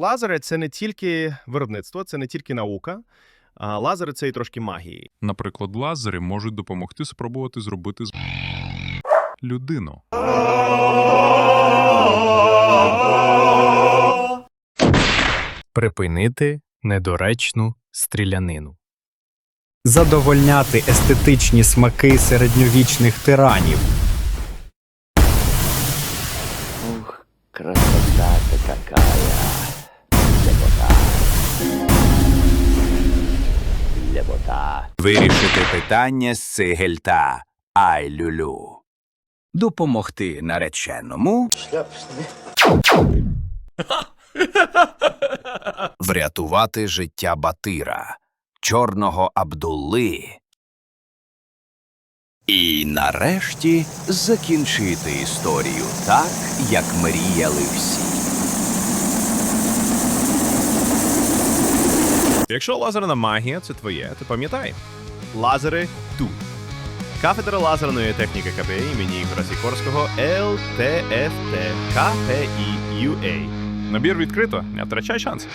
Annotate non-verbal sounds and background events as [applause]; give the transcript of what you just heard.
лазери це не тільки виробництво, це не тільки наука. А лазери це і трошки магії. Наприклад, лазери можуть допомогти спробувати зробити з людину. Припинити недоречну стрілянину. Задовольняти естетичні смаки середньовічних тиранів. Ух, красота-то какая. Лепота. Вирішити питання з цигельта. Ай люлю. Допомогти нареченому. [laughs] Врятувати життя Батира, чорного Абдулли. І нарешті закінчити історію так, як мріяли всі. Якщо лазерна магія це твоє, то пам'ятай. Лазери тут. Кафедра лазерної техніки КПІ імені Ігора Сікорського ЛТФТ КПІ UA. Набір відкрито, не втрачай шанс.